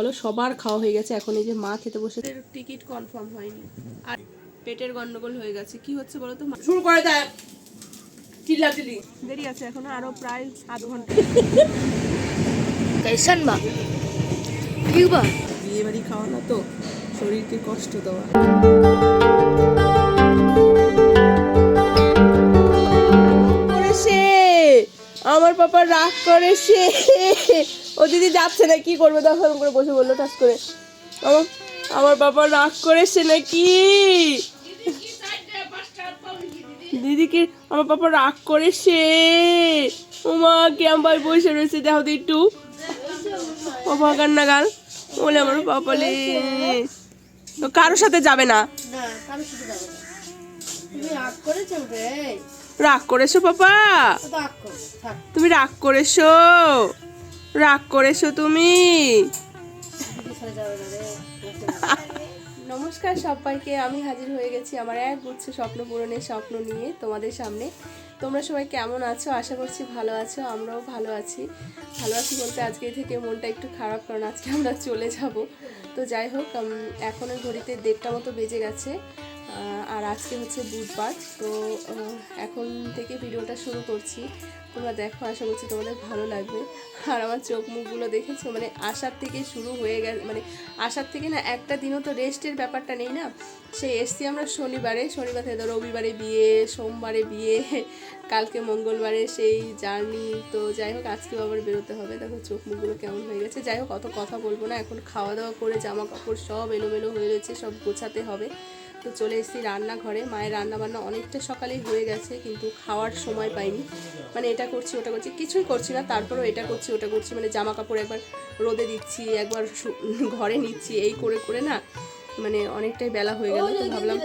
চলো সবার খাওয়া হয়ে গেছে এখন এই যে মা খেতে বসে টিকিট কনফার্ম হয়নি। আর পেটের গন্ডগোল হয়ে গেছে। কি হচ্ছে বলো তো শুরু করে দেয় চিল্লা দেরি আছে এখন আরও প্রায় আধ ঘণ্টা। কেসন বা ঠিক বিয়ে বাড়ি খাওয়া না তো শরীরকে কষ্ট দেওয়া। আমার পাপা রাগ করে, সে ও দিদি যাচ্ছে না, কি করবে? এরকম করে বসে বলল টাচ করে। আমার আমার বাবা রাগ করেছে নাকি দিদিকে, আমার পাপা রাগ করেছে ওমা ভাই বসে রয়েছে, দেখো তো একটু। ও নাগাল বলে আমার পাপালে তো কারোর সাথে যাবে না? না কারও সাথে যাবে না। রাগ রাগ করেছ পাপা? থাক। তুমি রাগ করেছ? রাগ করেছ তুমি? নমস্কার সবাইকে আমি হাজির হয়ে গেছি আমার এক গুচ্ছ স্বপ্ন পূরণের স্বপ্ন নিয়ে তোমাদের সামনে। তোমরা সবাই কেমন আছো? আশা করছি ভালো আছো আমরাও ভালো আছি। ভালো আছি বলতে আজকে থেকে মনটা একটু খারাপ কারণ আজকে আমরা চলে যাব। তো যাই হোক উম, এখনের ঘড়িতে দেড়টা মতো বেজে গেছে। আর আজকে হচ্ছে বুধবার, তো এখন থেকে ভিডিওটা শুরু করছি। তোমরা দেখো, আশা করছি তোমাদের ভালো লাগবে। আর আমার চোখ মুখগুলো দেখেছ? মানে আসার থেকে শুরু হয়ে গেছে মানে আসার থেকে না, একটা দিনও তো রেস্টের ব্যাপারটা নেই না? সে এসছি আমরা শনিবারে, শনিবার থেকে রবিবারে বিয়ে, সোমবারে বিয়ে, কালকে মঙ্গলবারে সেই জার্নি। তো যাই হোক, আজকেও আবার বেরোতে হবে। দেখো চোখ মুখগুলো কেমন হয়ে গেছে। যাই হোক, অত কথা বলব না। এখন খাওয়া দাওয়া করে, জামা কাপড় সব এলোমেলো হয়ে রয়েছে, সব গোছাতে হবে। তো চলে এসেছি রান্নাঘরে। মায়ের রান্না বান্না অনেকটা সকালেই হয়ে গেছে, কিন্তু খাওয়ার সময় পাইনি। মানে এটা করছি, ওটা করছি, কিছুই করছি না, তারপরেও এটা করছি, ওটা করছি মানে জামা কাপড় একবার রোদে দিচ্ছি, একবার ঘরে নিচ্ছি, এই করে করে না মানে অনেকটাই বেলা হয়ে গেল, তো ভাবলাম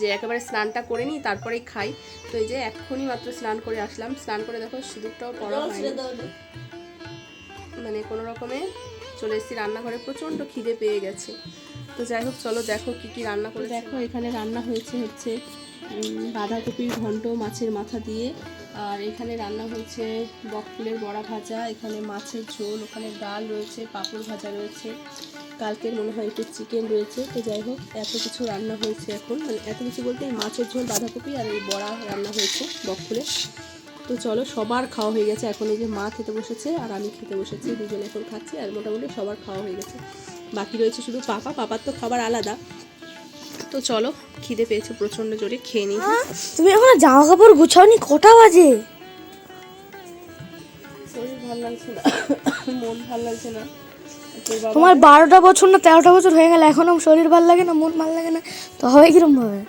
যে একেবারে স্নানটা করে নিই, তারপরেই খাই। তো এই যে এক্ষুনি মাত্র স্নান করে আসলাম। স্নান করে দেখো, সিঁদুরটাও পড়া হয়নি। মানে কোনো রকমে চলে এসেছি রান্নাঘরে প্রচণ্ড খিদে পেয়ে গেছে। তো যাই হোক চলো দেখো কি কি রান্না করে দেখো এখানে রান্না হয়েছে হচ্ছে বাঁধাকপির ঘন্ট মাছের মাথা দিয়ে। আর এখানে রান্না হয়েছে বকফুলের বড়া ভাজা এখানে মাছের ঝোল ওখানে ডাল রয়েছে পাঁপড় ভাজা রয়েছে। কালকের মনে হয় একটু চিকেন রয়েছে তো যাই হোক এত কিছু রান্না হয়েছে এখন। মানে এত কিছু বলতে এই মাছের ঝোল বাঁধাকপি আর এই বড়া রান্না হয়েছে বকফুলের তো চলো সবার খাওয়া হয়ে গেছে। এখন এই যে মা খেতে বসেছে আর আমি খেতে বসেছি দুজনে এখন খাচ্ছি আর মোটামুটি সবার খাওয়া হয়ে গেছে। বাকি রয়েছে শুধু পাপা পাপার তো খাবার আলাদা। তো চলো খিদে পেয়েছে প্রচণ্ড জোরে খেয়ে নিই। তুমি এখন জামা কাপড় গুছাওনি? কটা বাজে? শরীর ভালো লাগছে না। মন ভালো লাগছে না। তোমার বারোটা বছর না তেরোটা বছর হয়ে গেল এখনও শরীর ভালো লাগে না মন ভালো লাগে না? তো হবে কিরম ভাবে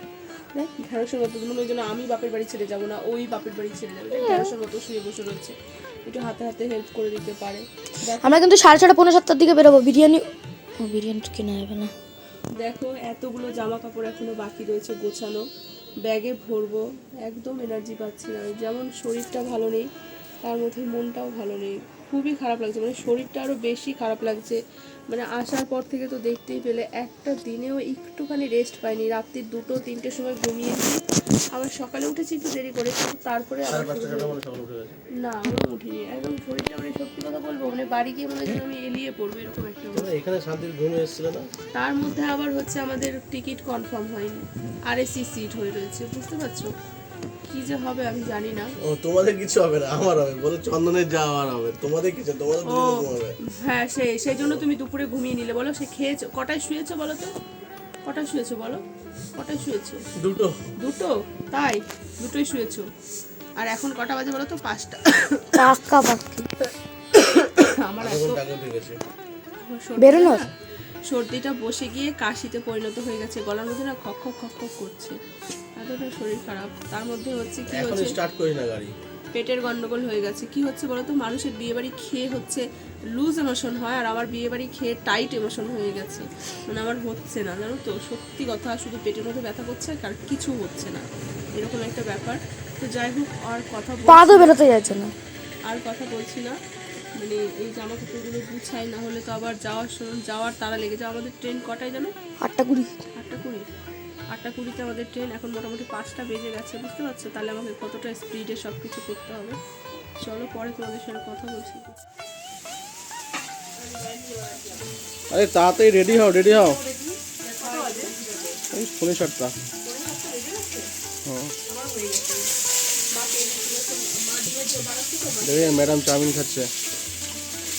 ঢেঁড়সের মতো মনে ওই জন্য আমি বাপের বাড়ি ছেড়ে যাব না ওই বাপের বাড়ি ছেড়ে যাবে। ঢেঁড়সের মতো শুয়ে বসে রয়েছে। একটু হাতে হাতে হেল্প করে দিতে পারে। আমরা কিন্তু সাড়ে ছটা পনেরো সাতটার দিকে বেরোবো বিরিয়ানি ও বিরিয়ানি তো কেনা যাবে না। দেখো এতগুলো জামা কাপড় এখনও বাকি রয়েছে গোছানো। ব্যাগে ভরবো একদম এনার্জি পাচ্ছি না যেমন শরীরটা ভালো নেই তার মধ্যে মনটাও ভালো নেই। খুবই খারাপ লাগছে। মানে শরীরটা আরও বেশি খারাপ লাগছে। মানে আসার পর থেকে তো দেখতেই পেলে একটা দিনেও একটুখানি রেস্ট পাইনি। রাত্রি দুটো তিনটের সময় ঘুমিয়েছি আবার সকালে উঠেছি একটু দেরি করে তারপরে আবার না আমি উঠিনি। একদম শরীরটা মানে সত্যি কথা বলব মানে বাড়ি গিয়ে মনে হয় যেন আমি এলিয়ে পড়ব এরকম একটা এখানে শান্তির ঘুমে এসেছিল না? তার মধ্যে আবার হচ্ছে আমাদের টিকিট কনফার্ম হয়নি। আর এসি সিট হয়ে রয়েছে বুঝতে পারছ? কি যে হবে আমি জানি না। ও তোমাদের কিছু হবে না আমার হবে। বলে চন্দনের যা আমার হবে তোমাদের কিছু তোমাদের দুজনে ঘুমাবে হ্যাঁ সেই সেই জন্য তুমি দুপুরে ঘুমিয়ে নিলে। বলো সে খেয়েছো কটায় শুয়েছো বলো তো? কটায় শুয়েছো বলো? কটায় শুয়েছো? দুটো। দুটো? তাই? দুটোই শুয়েছো। আর এখন কটা বাজে বলো তো? পাঁচটা। পাক্কা পাক্কি আমার এত টাকা আমার সর্দিটা বসে গিয়ে কাশিতে পরিণত হয়ে গেছে। গলার মধ্যে না খক খক খক খক করছে। এতটা শরীর খারাপ। তার মধ্যে হচ্ছে কি হচ্ছে স্টার্ট করি না গাড়ি। পেটের গন্ডগোল হয়ে গেছে। কি হচ্ছে বলতো? মানুষের বিয়ে বাড়ি খেয়ে হচ্ছে লুজ ইমোশন হয় আর আমার বিয়ে বাড়ি খেয়ে টাইট ইমোশন হয়ে গেছে। মানে আমার হচ্ছে না জানো তো? সত্যি কথা শুধু পেটের মধ্যে ব্যথা করছে আর কিছু হচ্ছে না। এরকম একটা ব্যাপার। তো যাই হোক আর কথা বল- পা তো বেরোতে যাচ্ছে না। আর কথা বলছি না। মানে এই জামা কাপড়গুলো গুছাই না হলে তো আবার যাওয়ার সময় যাওয়ার তারা লেগে যায়। আমাদের ট্রেন কটায় জানো? আটটা কুড়ি। আটটা কুড়ি। আটটা কুড়িতে আমাদের ট্রেন এখন মোটামুটি পাঁচটা বেজে গেছে বুঝতে পারছ? তাহলে আমাকে কতটা স্পিডে সব কিছু করতে হবে? চলো পরে তোমাদের সাথে কথা বলছি। আরে তাড়াতাড়ি রেডি হও রেডি হও। এই ফোনে সাতটা। দেখে ম্যাডাম চাউমিন খাচ্ছে।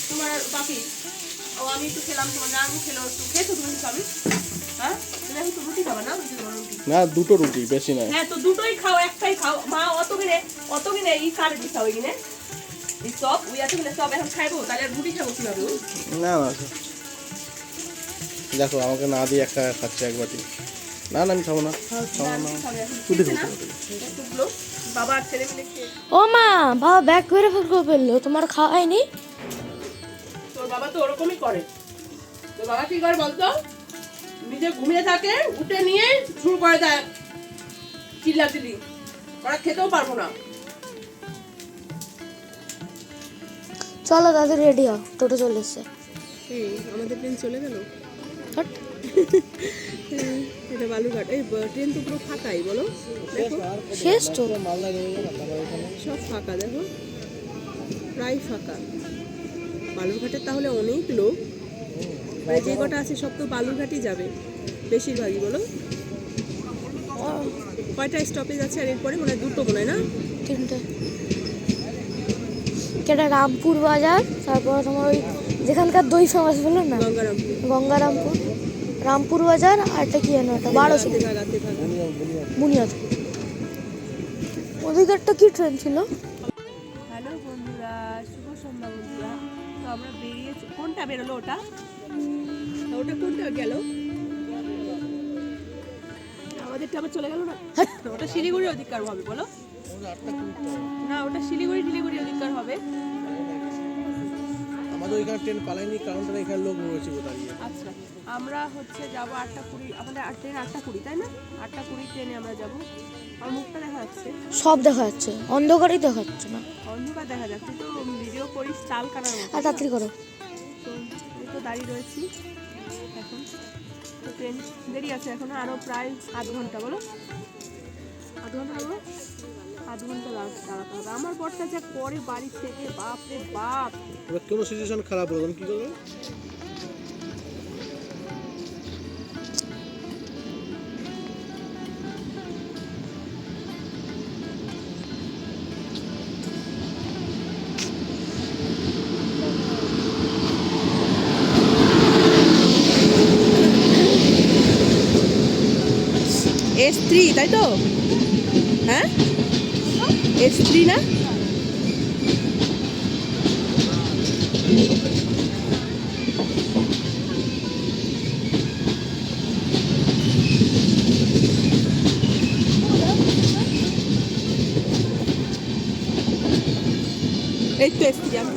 তোমার বাপি ও আমি একটু খেলাম তোমার নাম খেলো একটু খেয়েছো তুমি চাউমিন হ্যাঁ তুমি এখন তো রুটি খাবা না রুটি খাবা রুটি না দুটো রুটি বেশি নয়। হ্যাঁ তো দুটোই খাও একটাই খাও। মা অত কিনে অত কিনে এই কার খাও কিনে? এই সব ওই আছে কিনে সব এখন খাইবো তাহলে রুটি খাব কীভাবে? না না দেখো আমাকে না দিয়ে একটা খাচ্ছে এক বাটি। না না আমি খাব না। খাব না। খাবে এখন। রুটি খাব। বাবা আর ছেলে মিলে ও মা বাবা ব্যাগ করে ফেল করে ফেলল তোমার খাওয়া হয়নি? তোর বাবা তো ওরকমই করে। তোর বাবা কি করে বলতো? নিজে ঘুমিয়ে থাকে উঠে নিয়ে শুরু করে দেয় চিল্লা চিল্লি ওরা খেতেও পারব না। চলো তাদের রেডি হও। টোটো চলে এসছে। আমাদের ট্রেন চলে গেল? হট। এটা বালুঘাট এই ট্রেন তো পুরো ফাঁকাই বলো? শেষ তো। সব ফাঁকা দেখো। প্রায় ফাঁকা। বালুরঘাটের তাহলে অনেক লোক। মানে যে কটা আছে সব তো বালুরঘাটই যাবে বেশিরভাগই বলো? কয়টা স্টপেজ আছে আর এরপরে মনে হয় দুটো মনে হয় না? তিনটে। কেটা রামপুর বাজার তারপর তোমার ওই যেখানকার দই ফেমাস বলল না? গঙ্গারামপুর। গঙ্গারামপুর। রামপুর বাজার আর একটা কি জানো একটা বারোশো। বুনিয়াদ ওদিকেরটা কি ট্রেন ছিল? কোনটা বেরোলো ওটা? ওটা কোনটা গেল? আমাদেরটা আবার চলে গেল না? ওটা শিলিগুড়ি অধিকার হবে বলো। না ওটা শিলিগুড়ি শিলিগুড়ি অধিকার হবে। আমাদের ওইখানে ট্রেন পালায়নি কারণ এখানে লোক রয়েছে দাঁড়িয়ে আচ্ছা আমরা হচ্ছে যাব আটটা কুড়ি আমাদের আট ট্রেন আটটা কুড়ি তাই না? আটটা কুড়ি ট্রেনে আমরা যাব। আমার মুখটা দেখা যাচ্ছে। সব দেখা যাচ্ছে অন্ধকারই দেখা যাচ্ছে না। অন্ধকার দেখা যাচ্ছে তো ভিডিও করিস চাল কাটার আর তাড়াতাড়ি করো। তো তো দাঁড়িয়ে রয়েছি এখন। তো ট্রেন দেরি আছে এখন আরও প্রায় আধ ঘণ্টা, বলো? আধ ঘণ্টা বলো আধ ঘণ্টা দাঁড়াতে হবে। আমার বরটা যা পরে বাড়ি থেকে বাপ! রে বাপ কোনো সিচুয়েশন খারাপ হলো কি করবে? তাই তো হ্যাঁ এস থ্রি না এই তো এস থ্রি আমি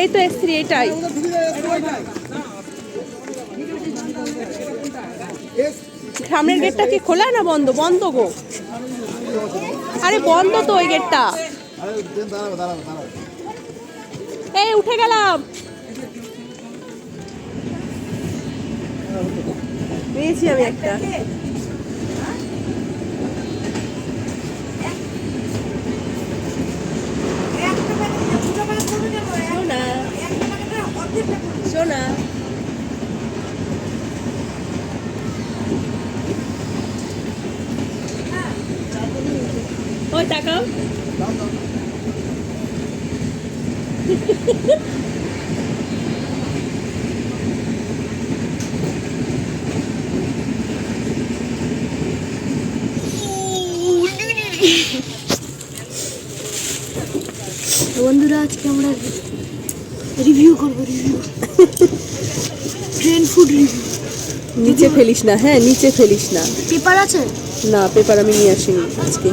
এই তো এস থ্রি এটাই। সামনের গেটটা কি খোলা না বন্ধ? বন্ধ গো। আরে, বন্ধ তো ওই গেটটা এই, উঠে গেলাম। পেয়েছি আমি একটা সোনা সোনা ওই টাকা বন্ধুরা আজকে আমরা ট্রেন ফুড রিভিউ নিচে ফেলিস না হ্যাঁ নিচে ফেলিস না। পেপার আছে? না পেপার আমি নিয়ে আসিনি আজকে।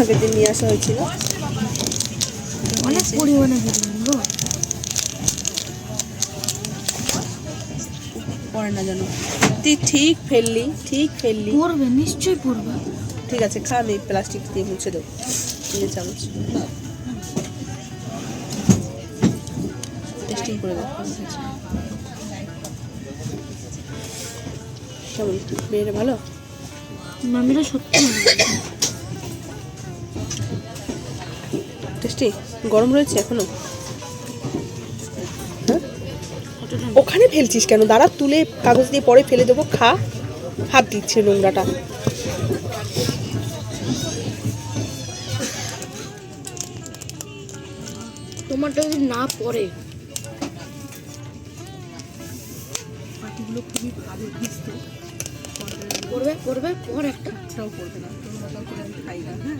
আগের দিন নিয়ে আসা হয়েছিল। অনেক পরিমাণে পড়ে না জানো। তুই ঠিক ফেললি ঠিক ফেললি। পড়বে নিশ্চয়ই পড়বে। ঠিক আছে খা আমি প্লাস্টিক দিয়ে মুছে দেবো। চামচ। টেস্টিং করে দেবো কেমন? ভালো? মামিরা সত্যি টেস্টি? গরম রয়েছে এখনও? হ্যাঁ? ওখানে ফেলছিস কেন? দাঁড়া তুলে কাগজ দিয়ে পরে ফেলে দেবো খা। হাত দিচ্ছে নোংরাটা। তোমারটা যদি না পড়ে পাটিগুলো খুবই ভালো ভিজতে পড়বে পড়বে পর একটা একটাও পড়বে না তোর মতো করে আমি খাই না হ্যাঁ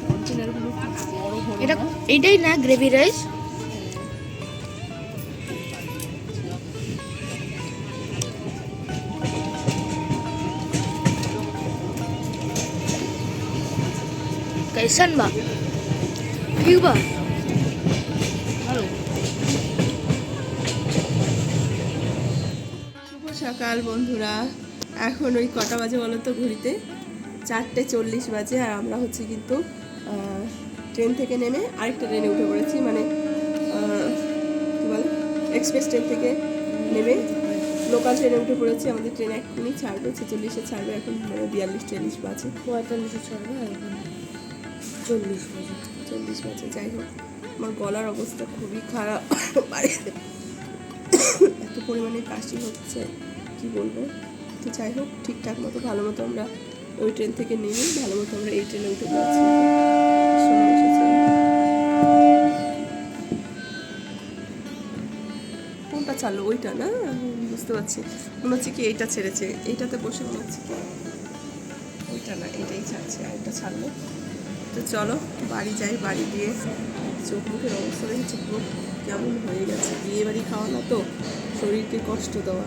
কন্টেনারগুলো খুব বড় বড় এটা না। এইটাই না গ্রেভি রাইস कैसन बा ठीक बा সকাল বন্ধুরা। এখন ওই কটা বাজে বলো তো ঘড়িতে? চারটে চল্লিশ বাজে আর আমরা হচ্ছে কিন্তু ট্রেন থেকে নেমে আরেকটা ট্রেনে উঠে পড়েছি। মানে কী বলে? এক্সপ্রেস ট্রেন থেকে নেমে লোকাল ট্রেনে উঠে পড়েছি। আমাদের ট্রেন এখনই ছাড়বে ছেচল্লিশে ছাড়বে। এখন মানে বিয়াল্লিশ চল্লিশ বাজে। পঁয়তাল্লিশে এখন চল্লিশ বাজে। চল্লিশ বাজে যাই হোক। আমার গলার অবস্থা খুবই খারাপ। বাড়িতে পরিমাণে কাশি হচ্ছে, কি বলব? তো যাই হোক, ঠিকঠাক মতো, ভালো মতো আমরা ওই ট্রেন থেকে নেমে ভালো মতো আমরা এই ট্রেনে উঠে পড়েছি। কোনটা ছাড়লো ওইটা না? বুঝতে পারছি। মনে হচ্ছে কি এইটা ছেড়েছে। এইটাতে বসে মনে হচ্ছে কি ওইটা না এটাই ছাড়ছে এটা ছাড়লো। তো চলো, বাড়ি যাই, বাড়ি গিয়ে চোখ মুখের অবস্থা দেখেছি পুরো কেমন হয়ে গেছে। বিয়ে বাড়ি খাওয়া না তো? শরীরকে কষ্ট দেওয়া।